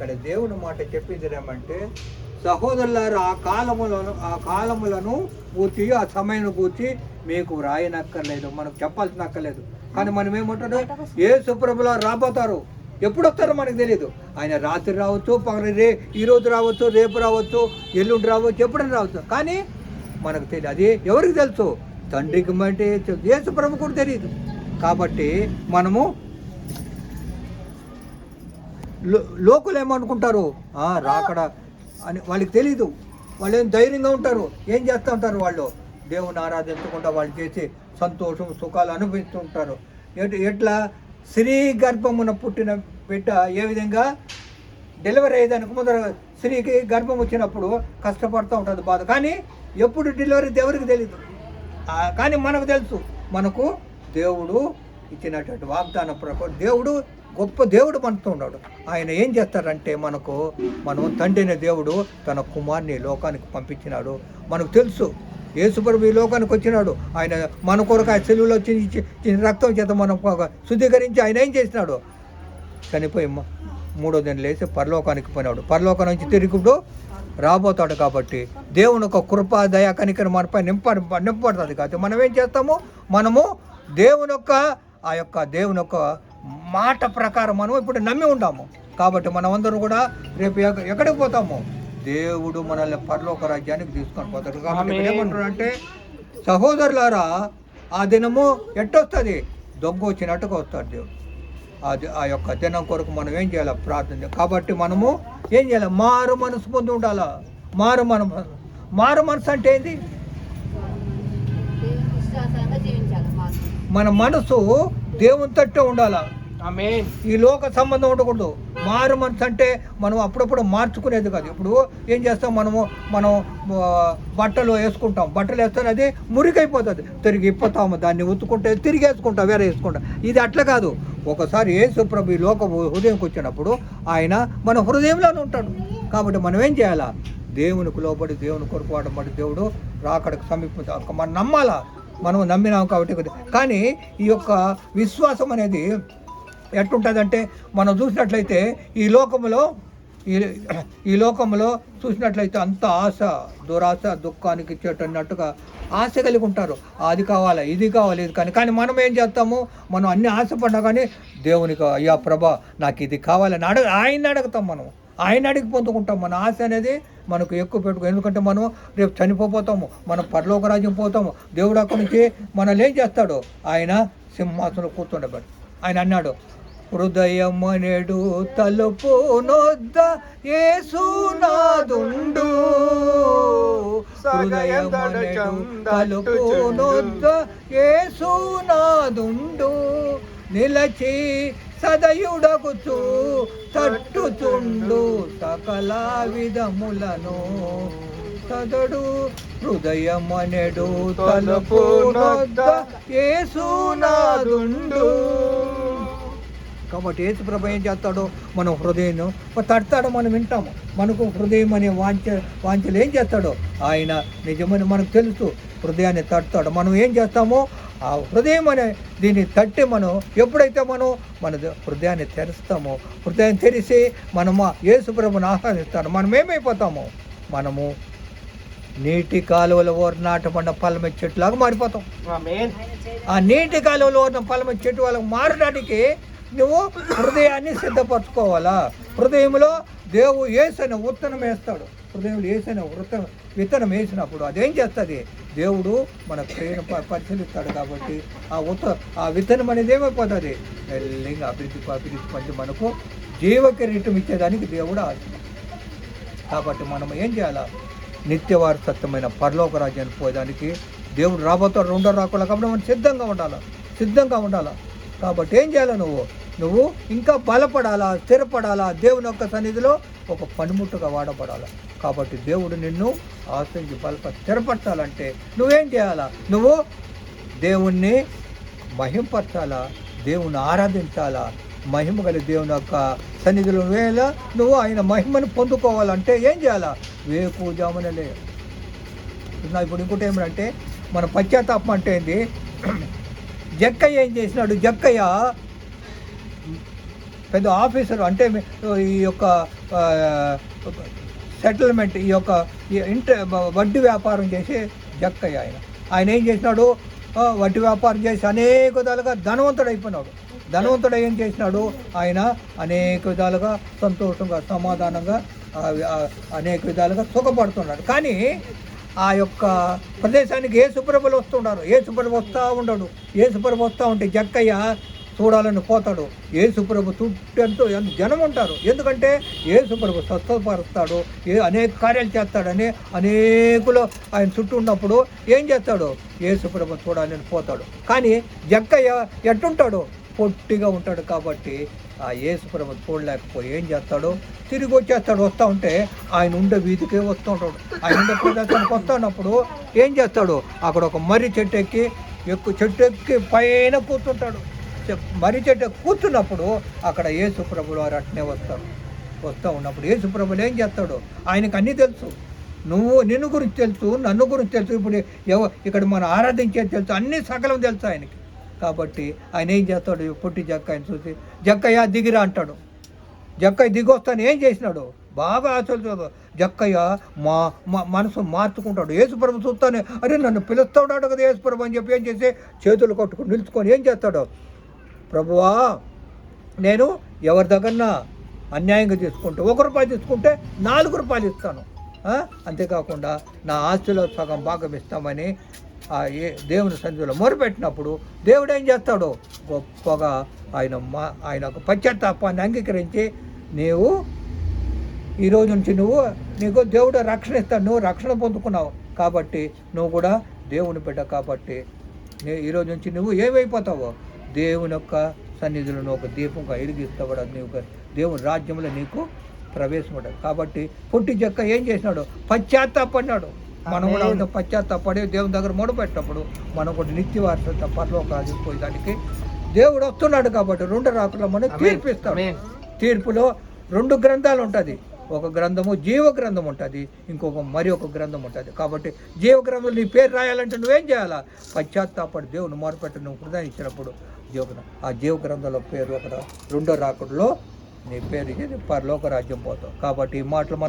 ఇక్కడ దేవుని మాట చెప్పింది ఏమంటే సహోదరులారు ఆ కాలములను ఆ కాలములను పూర్తి ఆ సమయం పూర్తి మీకు రాయనక్కర్లేదు మనకు చెప్పాల్సిన అక్కర్లేదు కానీ మనం ఏమంటాడు ఏ సుప్రభులో రాబోతారు. ఎప్పుడు వస్తారో మనకు తెలియదు ఆయన రాత్రి రావచ్చు పగల రే ఈ రోజు రావచ్చు రేపు రావచ్చు ఎల్లుండి రావచ్చు ఎప్పుడైనా రావచ్చు. కానీ మనకు తెలియదు అది ఎవరికి తెలుసు? తండ్రికి అంటే యేసు ప్రభు కూడా తెలియదు కాబట్టి మనము లోకులు ఏమనుకుంటారు రాకడా అని వాళ్ళకి తెలీదు. వాళ్ళు ఏం ధైర్యంగా ఉంటారు? ఏం చేస్తూ ఉంటారు వాళ్ళు? దేవుని ఆరాధించకుండా వాళ్ళు చేసి సంతోషం సుఖాలు అనుభవిస్తూ ఉంటారు. ఎట్లా? స్త్రీ గర్భమున పుట్టిన బిడ్డ ఏ విధంగా? డెలివరీ అయ్యేదానికి ముందర స్త్రీకి గర్భం వచ్చినప్పుడు కష్టపడుతూ ఉంటుంది బాధ. కానీ ఎప్పుడు డెలివరీ దేవుడికి తెలియదు కానీ మనకు తెలుసు. మనకు దేవుడు ఇచ్చినటువంటి వాగ్దాన ప్రకారం దేవుడు గొప్ప దేవుడు మనతో ఉన్నాడు. ఆయన ఏం చేస్తారంటే మనకు మనం తండ్రిని దేవుడు తన కుమార్ని లోకానికి పంపించినాడు. మనకు తెలుసు యేసుప్రభు ఈ లోకానికి వచ్చినాడు. ఆయన మన కొరకు ఆ సెలువులో చిన్న చిన్న రక్తం చేత మనం శుద్ధీకరించి ఆయన ఏం చేసినాడు? చనిపోయి మూడో దిన లేచి పరలోకానికి పోయినాడు. పరలోకం నుంచి తిరిగిప్పుడు రాబోతాడు కాబట్టి దేవుని ఒక కృప దయా కనికరం మనపై నింప నింపబడుతుంది కాబట్టి మనం ఏం చేస్తాము? మనము దేవుని యొక్క ఆ యొక్క దేవుని యొక్క మాట ప్రకారం మనం ఇప్పుడు నమ్మి ఉన్నాము కాబట్టి మనమందరం కూడా రేపు ఎక్క- ఎక్కడికి పోతాము? దేవుడు మనల్ని పరలోక రాజ్యానికి తీసుకొని పోతాడు. కాబట్టి ఏమంటున్నాడు అంటే సహోదరులారా ఆ దినము ఎట్టొస్తుంది? దొంగ వచ్చినట్టుగా వస్తాడు దేవుడు. అది ఆ యొక్క దినం కొరకు మనం ఏం చేయాలి? ప్రార్థన. కాబట్టి మనము ఏం చేయాలి? మారు మనసు పొంది ఉండాలా? మారు మన మారు మనసు అంటే ఏంది దేవుని విశ్వాసంగా జీవించాలి మాకు మన మనసు దేవుని తట్టే ఉండాలా. ఆమేన్. ఈ లోక సంబంధం ఉండకూడదు. మారు మనసు అంటే మనం అప్పుడప్పుడు మార్చుకునేది కాదు. ఇప్పుడు ఏం చేస్తాం? మనము మనం బట్టలు వేసుకుంటాం. బట్టలు వేస్తే అది మురికైపోతుంది. తిరిగి ఇప్పుతాము దాన్ని ఉత్తుకుంటే తిరిగి వేసుకుంటాం వేరే వేసుకుంటాం. ఇది అట్లా కాదు. ఒకసారి యేసు ప్రభు ఈ లోక హృదయంకి వచ్చినప్పుడు ఆయన మన హృదయంలోనే ఉంటాడు. కాబట్టి మనం ఏం చేయాలా? దేవునికి లోబడి దేవుని కొరకు వాడబడి దేవుడు రాకడకు సమీప మనం నమ్మాలా? మనం నమ్మినాం కాబట్టి కానీ ఈ యొక్క విశ్వాసం అనేది ఎట్టుంటుందంటే మనం చూసినట్లయితే ఈ లోకములో ఈ ఈ లోకంలో చూసినట్లయితే అంత ఆశ దురాశ దుఃఖానికి ఇచ్చేటన్నట్టుగా ఆశ కలిగి ఉంటారు. అది కావాలా ఇది కావాలి ఇది కానీ. కానీ మనం ఏం చేస్తాము? మనం అన్ని ఆశపడ్డా కానీ దేవునికి అయ్యా ప్రభా నాకు ఇది కావాలని అడగ ఆయన అడుగుతాం మనం. ఆయన అడిగి పొందుకుంటాం. మన ఆశ అనేది మనకు ఎక్కువ పెట్టుకో. ఎందుకంటే మనం రేపు చనిపోతాము మనం పరలోక రాజ్యం పోతాము. దేవుడు అక్కడి నుంచి మనల్ని ఏం చేస్తాడు? ఆయన సింహాసనం కూర్చుండబెడు. ఆయన అన్నాడు హృదయమనెడు తలుపు నొద్ద ఏసునాదుండు హృదయమనెడు తలుపు నొద్ద ఏసునాదుండు నిలచి సదయుడగుచు తట్టుచుండు సకల విధములను. తదడు హృదయమనెడు తలుపు ఏసునాదుండు కాబట్టి ఏసు ప్రభు ఏం చేస్తాడో? మనం హృదయం తడతాడో మనం వింటాము. మనకు హృదయం అనే వాంఛ వాంఛలు ఏం చేస్తాడో? ఆయన నిజమని మనకు తెలుసు. హృదయాన్ని తడతాడు. మనం ఏం చేస్తామో? ఆ హృదయం అనే దీన్ని తట్టి మనం ఎప్పుడైతే మనం మన హృదయాన్ని తెరుస్తామో హృదయం తెరిచి మనము యేసు ప్రభుని ఆహ్వానిస్తాడు మనం ఏమైపోతాము? మనము నీటి కాలువల ఓర నాటబడిన పల్లమె చెట్టులాగా మారిపోతాం. ఆ నీటి కాలువలో ఉన్న పలమ చెట్టు వాళ్ళకు మారడానికి నువ్వు హృదయాన్ని సిద్ధపరచుకోవాలా? హృదయంలో దేవు ఏసైన ఉత్తనం వేస్తాడు. హృదయంలో ఏసైన వృత్తనం విత్తనం వేసినప్పుడు అదేం చేస్తుంది? దేవుడు మన ప్రేమ పరిశీలిస్తాడు కాబట్టి ఆ ఉత్త ఆ విత్తనం అనేది ఏమైపోతుంది? మెల్లిగా అభివృద్ధి అభివృద్ధి పొంది మనకు జీవకిరీటం ఇచ్చేదానికి దేవుడు ఆశ. కాబట్టి మనం ఏం చేయాలా? నిత్యవారసత్వమైన పరలోక రాజ్యాన్ని పోయేదానికి దేవుడు రాబోతాడు రెండో రాకుండా కాబట్టి మనం సిద్ధంగా ఉండాలి? సిద్ధంగా ఉండాలి? కాబట్టి ఏం చేయాలి నువ్వు? నువ్వు ఇంకా బలపడాలా స్థిరపడాలా? దేవుని యొక్క సన్నిధిలో ఒక పనిముట్టుగా వాడబడాలా? కాబట్టి దేవుడు నిన్ను ఆశ్రయించి బలప స్థిరపరచాలంటే నువ్వేం చేయాలా? నువ్వు దేవుణ్ణి మహింపరచాలా? దేవుని ఆరాధించాలా? మహిమ గల దేవుని యొక్క సన్నిధిలో వేళ నువ్వు ఆయన మహిమను పొందుకోవాలంటే ఏం చేయాలా? వేకుజామునలే నా ఇప్పుడు ఇంకోటి ఏమిటంటే మన పశ్చాత్తాపం అంటే ఏంది? జక్కయ్య ఏం చేసినాడు? జక్కయ్య పెద్ద ఆఫీసర్ అంటే ఈ యొక్క సెటిల్మెంట్ ఈ యొక్క ఇంటర్ వడ్డీ వ్యాపారం చేసి జక్కయ్య ఆయన. ఆయన ఏం చేసినాడు? వడ్డీ వ్యాపారం చేసి అనేక విధాలుగా ధనవంతుడు అయిపోయినాడు. ధనవంతుడు ఏం చేసినాడు? ఆయన అనేక విధాలుగా సంతోషంగా సమాధానంగా అనేక విధాలుగా సుఖపడుతున్నాడు. కానీ ఆ యొక్క ప్రదేశానికి ఏ సుప్రభలు వస్తుండారు. ఏ సుప్రభు వస్తూ ఉండడు. ఏ సుప్రభు వస్తూ ఉంటే జక్కయ్య చూడాలని పోతాడు ఏసుప్రభు చుట్టూ ఎంత జనం ఉంటారు ఎందుకంటే ఏసుప్రభు స్వస్థపరుస్తాడు ఏ అనేక కార్యాలు చేస్తాడని అనేకులు ఆయన చుట్టూ ఉన్నప్పుడు ఏం చేస్తాడు? ఏసుప్రభు చూడాలని పోతాడు. కానీ జక్కయ్య ఎట్టుంటాడు పొట్టిగా ఉంటాడు కాబట్టి ఆ యేసుప్రభు చూడలేకపోయి ఏం చేస్తాడు? తిరిగి వచ్చేస్తాడు. వస్తూ ఉంటే ఆయన ఉండే వీధికే వస్తూ ఉంటాడు. ఆయన ఉండే ప్రదేశానికి వస్తున్నప్పుడు ఏం చేస్తాడు? అక్కడ ఒక మర్రి చెట్టు ఎక్కి ఎక్కువ చెట్టు ఎక్కి పైన కూర్చుంటాడు. చె- మర్రి కూర్చున్నప్పుడు అక్కడ యేసుప్రభులు వారు అట్నే వస్తారు. వస్తూ ఉన్నప్పుడు యేసుప్రభులు ఏం చేస్తాడు? ఆయనకు అన్నీ తెలుసు. నువ్వు నిన్ను గురించి తెలుసు నన్ను గురించి తెలుసు. ఇప్పుడు ఎవ ఇక్కడ మనం ఆరాధించేది తెలుసు. అన్ని సకలం తెలుసు ఆయనకి. కాబట్టి ఆయన ఏం చేస్తాడు? పుట్టి పొట్టి జక్కయ్యని చూసి జక్కయ్య దిగిరా అంటాడు. జక్కయ్య దిగొస్తాను. ఏం చేసినాడు? బాగా ఆశలు జక్కయ్య మా మా మనసు మార్చుకుంటాడు. యేసుప్రభు చూస్తానే అరే నన్ను పిలుస్తా ఉన్నాడు కదా యేసుప్రభు అని చెప్పి ఏం చేసి చేతులు కొట్టుకుని నిలుచుకొని ఏం చేస్తాడు? ప్రభువా నేను ఎవరి దగ్గరన్నా అన్యాయంగా తీసుకుంటే ఒక రూపాయి తీసుకుంటే నాలుగు రూపాయలు ఇస్తాను. అంతేకాకుండా నా ఆస్తిలో సగం భాగం ఇస్తామని ఆ ఏ దేవుని సన్నిధిలో మొరపెట్టినప్పుడు దేవుడు ఏం చేస్తాడు? గొప్పగా ఆయన మా ఆయన ఒక పశ్చాత్తాపాన్ని అంగీకరించి నీవు ఈ రోజు నుంచి నువ్వు నీకు దేవుడు రక్షణ ఇస్తాడు నువ్వు రక్షణ పొందుకున్నావు కాబట్టి నువ్వు కూడా దేవుని బిడ్డ కాబట్టి నీ ఈ రోజు నుంచి నువ్వు ఏమైపోతావో దేవుని యొక్క సన్నిధిలో నువ్వు ఒక దీపంగా ఎరిగిస్తావు నీవు ఒక దేవుని రాజ్యంలో నీకు ప్రవేశం ఉండదు కాబట్టి పుట్టి చెక్క ఏం చేసినాడు? పశ్చాత్తాపడినాడు. మనం కూడా పశ్చాత్తాపడి దేవుని దగ్గర మొదలుపెట్టినప్పుడు మనం కూడా నిత్య వారసత్వ పరలోకాలు పోయేదానికి దేవుడు వస్తున్నాడు కాబట్టి రెండు రాకుల్లో మనం తీర్పిస్తాడు తీర్పులో రెండు గ్రంథాలు ఉంటుంది. ఒక గ్రంథము జీవ గ్రంథం ఉంటుంది. ఇంకొక మరి ఒక గ్రంథం ఉంటుంది. కాబట్టి జీవ గ్రంథంలో నీ పేరు రాయాలంటే నువ్వేం చేయాలా? పశ్చాత్తాపడి దేవుని మొరపెట్టి నువ్వు హృదయం ఇచ్చినప్పుడు జీవ ఆ జీవగ్రంథంలో పేరు ఒక రెండో రాకుడులో నీ పేరు పరలోక రాజ్యం పోతావు. కాబట్టి ఈ మాటలు మనం